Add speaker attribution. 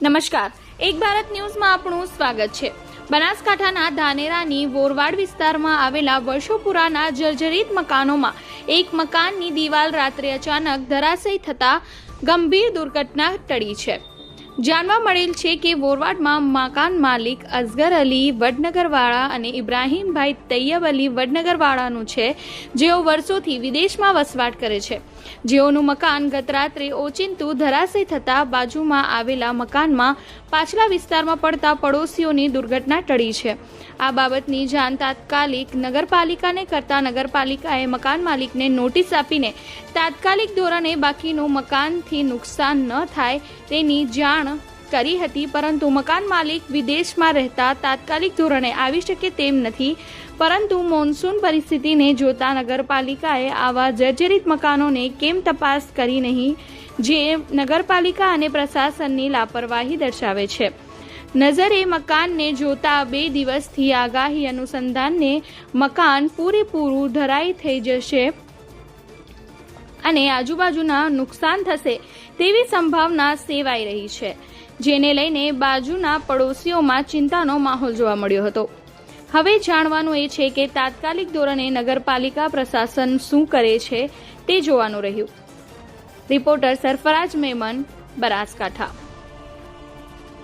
Speaker 1: નમસ્કાર. એક ભારત ન્યૂઝમાં આપણું સ્વાગત છે. બનાસકાંઠાના ધાનેરાની વોરવાડ વિસ્તારમાં આવેલા વર્ષો પુરાના જર્જરિત મકાનોમાં એક મકાનની દિવાલ રાત્રે અચાનક ધરાશયી થતા ગંભીર દુર્ઘટના ટળી છે. જાણવા મળેલ છે કે વોરવાડમાં મકાન માલિક અઝગર અલી વડનગરવાળા અને ઇબ્રાહીમભાઈ તૈયબ અલી વડનગરવાળાનું છે, જેઓ વર્ષોથી વિદેશમાં વસવાટ કરે છે. જેઓનું મકાન ગત રાત્રે ઓચિંતું ધરાશય થતાં બાજુમાં આવેલા મકાનમાં પાછલા વિસ્તારમાં પડતા પડોશીઓની દુર્ઘટના ટળી છે. આ બાબતની જાણ તાત્કાલિક નગરપાલિકાને કરતા નગરપાલિકાએ મકાન માલિકને નોટિસ આપીને તાત્કાલિક ધોરણે બાકીનું મકાનથી નુકસાન ન થાય તેની જાણ કરી હતી, પરંતુ મકાન માલિક વિદેશમાં રહેતા તાત્કાલિક ધોરણે આવી શકે તેમ નથી. પરંતુ મોન્સૂન પરિસ્થિતિને જોતા નગરપાલિકાએ આવા જર્જરિત મકાનોને કેમ તપાસ કરી નહીં, જે નગરપાલિકા અને પ્રશાસનની લાપરવાહી દર્શાવે છે. નજરે મકાનને જોતા બે દિવસથી આગાહી અનુસંધાનને મકાન પૂરેપૂરું ધરાઈ થઈ જશે. અને આજુબાજુના નુકસાન થશે તેવી સંભાવના સેવાઈ રહી છે, જેને લઈને બાજુના પડોશીઓમાં ચિંતાનો માહોલ જોવા મળ્યો હતો. હવે જાણવાનું એ છે કે તાત્કાલિક ધોરણે નગરપાલિકા પ્રશાસન શું કરે છે તે જોવાનું રહ્યું. રિપોર્ટર સરફરાજ મેમન, બનાસકાંઠા.